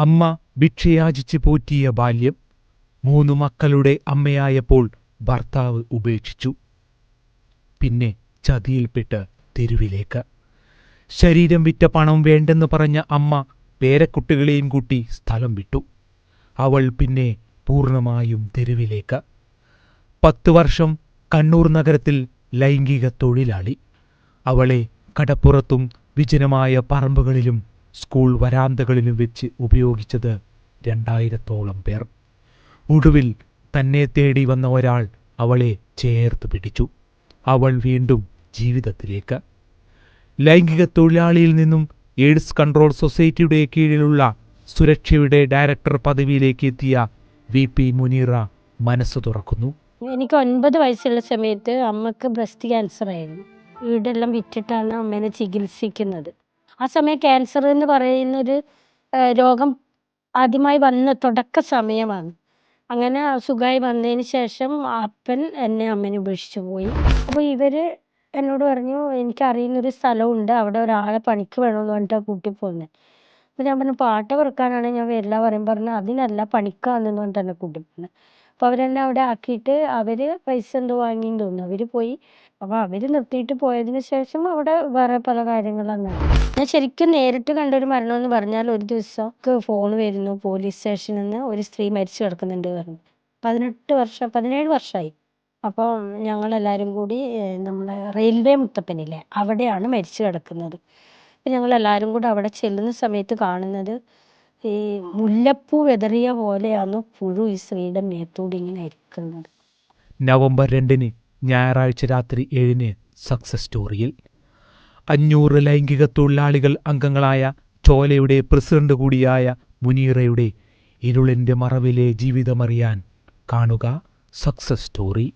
അമ്മ ഭിക്ഷയാചിച്ച് പോറ്റിയ ബാല്യം മൂന്നു മക്കളുടെ അമ്മയായപ്പോൾ ഭർത്താവ് ഉപേക്ഷിച്ചു. പിന്നെ ചതിയിൽപ്പെട്ട് തെരുവിലേക്ക്. ശരീരം വിറ്റ പണം വേണ്ടെന്ന് പറഞ്ഞ അമ്മ പേരക്കുട്ടികളെയും കൂട്ടി സ്ഥലം വിട്ടു. അവൾ പിന്നെ പൂർണമായും തെരുവിലേക്ക്. പത്ത് വർഷം കണ്ണൂർ നഗരത്തിൽ ലൈംഗിക തൊഴിലാളി. അവളെ കടപ്പുറത്തും വിജനമായ പറമ്പുകളിലും സ്കൂൾ വരാന്തകളിലും വെച്ച് ഉപയോഗിച്ചത് രണ്ടായിരത്തോളം പേർ. ഒടുവിൽ തന്നെ തേടി വന്ന ഒരാൾ അവളെ ചേർത്ത് പിടിച്ചു. അവൾ വീണ്ടും ജീവിതത്തിലേക്ക്. ലൈംഗിക തൊഴിലാളിയിൽ നിന്നും എയ്ഡ്സ് കൺട്രോൾ സൊസൈറ്റിയുടെ കീഴിലുള്ള സുരക്ഷയുടെ ഡയറക്ടർ പദവിയിലേക്ക് എത്തിയ വി പി മുനീറ മനസ്സ് തുറക്കുന്നു. എനിക്ക് ഒൻപത് വയസ്സുള്ള സമയത്ത് അമ്മയ്ക്ക് ബ്രസ്റ്റ് ക്യാൻസർ ആയിരുന്നു. വീടെല്ലാം വിറ്റിട്ടാണ് അമ്മേനെ ചികിത്സിക്കുന്നത്. ആ സമയം ക്യാൻസർ എന്ന് പറയുന്നൊരു രോഗം ആദ്യമായി വന്ന തുടക്ക സമയമാണ്. അങ്ങനെ സുഖമായി വന്നതിന് ശേഷം അപ്പൻ എന്നെ അമ്മേനെ ഉപേക്ഷിച്ച് പോയി. അപ്പോൾ ഇവർ എന്നോട് പറഞ്ഞു എനിക്ക് അറിയുന്നൊരു സ്ഥലമുണ്ട് അവിടെ ഒരാളെ പണിക്ക് വേണമെന്ന് പറഞ്ഞിട്ടാണ് കൂട്ടി പോകുന്നത് അപ്പോൾ ഞാൻ പറഞ്ഞു പാട്ട പെറുക്കാനാണെങ്കിൽ ഞാൻ വരില്ല പറയുമ്പോൾ പറഞ്ഞു അതിനല്ല പണിക്കാണെന്ന് പറഞ്ഞിട്ട് എന്നെ കൂട്ടി അപ്പോൾ അവരെന്നെ അവിടെ ആക്കിയിട്ട് അവർ പൈസ എന്തോ വാങ്ങിയെന്ന് തോന്നുന്നു. അവർ പോയി. അപ്പോൾ അവർ നിർത്തിയിട്ട് പോയതിന് ശേഷം അവിടെ വേറെ പല കാര്യങ്ങളും നടന്നു ഞാൻ ശരിക്കും നേരിട്ട് കണ്ടൊരു മരണം എന്ന് പറഞ്ഞാൽ ഒരു ദിവസം ഫോൺ വരുന്നു പോലീസ് സ്റ്റേഷനിൽ നിന്ന് ഒരു സ്ത്രീ മരിച്ചു കിടക്കുന്നുണ്ട് പറഞ്ഞു. പതിനെട്ട് വർഷം പതിനേഴ് വർഷമായി അപ്പോൾ ഞങ്ങളെല്ലാവരും കൂടി നമ്മളെ റെയിൽവേ മുത്തപ്പനില്ലേ അവിടെയാണ് മരിച്ചു കിടക്കുന്നത്. ഞങ്ങൾ ഞങ്ങളെല്ലാവരും കൂടെ അവിടെ ചെല്ലുന്ന സമയത്ത് കാണുന്നത് ഈ മുല്ലപ്പൂ വിതറിയ പോലെയാണ് പുഴു ഈ സ്ത്രീയുടെ മേത്തൂടി ഇങ്ങനെ ഇരിക്കുന്നത്. നവംബർ രണ്ടിന് ഞായറാഴ്ച രാത്രി ഏഴിന് സക്സസ് സ്റ്റോറിയിൽ അഞ്ഞൂറ് ലൈംഗിക തൊഴിലാളികൾ അംഗങ്ങളായ ചോലയുടെ പ്രസിഡന്റ് കൂടിയായ മുനീറയുടെ ഇരുളിന്റെ മറവിലെ ജീവിതമറിയാൻ കാണുക സക്സസ് സ്റ്റോറി